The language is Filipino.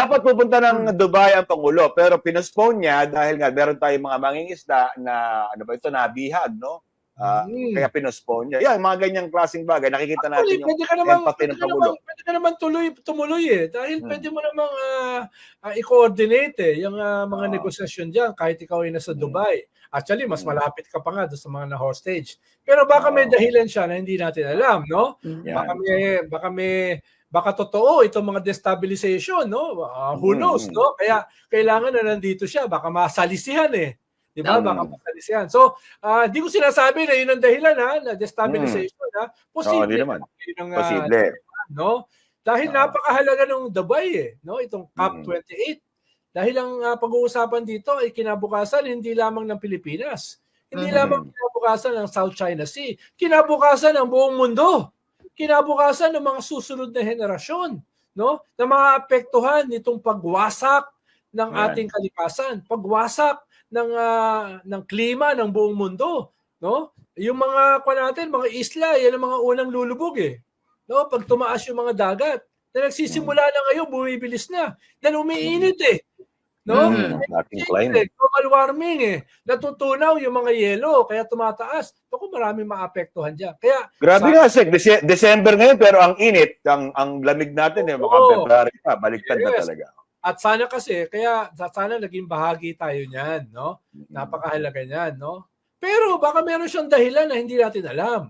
dapat pupunta ng Dubai ang Pangulo, pero pinospone niya dahil nga meron tayong mga mangingisda na, ano ba ito, nabihag, no? Ah, Hmm. Kaya pinospone niya. Yan, mga ganyang klaseng bagay. Nakikita Actually, natin yung pwede ka naman, empathy ng Pangulo. naman, pwede ka naman tuloy, tumuloy eh. Dahil Hmm. pwede mo namang ah, ah, i-coordinate eh, yung ah, mga Ah. negosasyon dyan kahit ikaw ay nasa Hmm. Dubai. Actually, mas Hmm. malapit ka pa nga doon sa mga na-hostage. Pero baka may Ah. dahilan siya na hindi natin alam, no? Yan. Baka may, baka may, baka totoo itong mga destabilization, no? Ah, who Mm. knows, no? Kaya kailangan na nandito siya, baka masalisihan eh. Di ba? Baka masalisihan. So, ah, di ko sinasabi na yun ang dahilan ha, na destabilization ha. Oo, Posible. di naman. yun ang, ah, Posible. no? Dahil Ah. napakahalaga ng Dubai eh, no? Itong Mm. COP28. Dahil ang ah, pag-uusapan dito ay kinabukasan hindi lamang ng Pilipinas. Hindi Mhm. lamang kinabukasan ng South China Sea. Kinabukasan ng buong mundo. Kinabukasan ng mga susunod na henerasyon, no? Na mga apektuhan nitong pagwasak ng Yan. ating kalikasan, pagwasak ng ah, ng klima ng buong mundo, no? Yung mga kwa natin, mga isla, yan ang mga unang lulubog eh. No, pag tumaas yung mga dagat, na nagsisimula na ngayon, bumibilis na. Dahil umiinit eh. No? Change climate. global warming eh. Natutunaw yung mga yelo, kaya tumataas. Ako maraming maapektuhan dyan. Kaya, Grabe Sa- nga, Sek. Dece- December ngayon, pero ang init, ang, ang lamig natin, eh, mga Oo. February pa, baliktad na Yes. talaga. At sana kasi, kaya sana naging bahagi tayo niyan, no? Mm. Napakahalaga niyan, no? Pero baka meron siyang dahilan na hindi natin alam.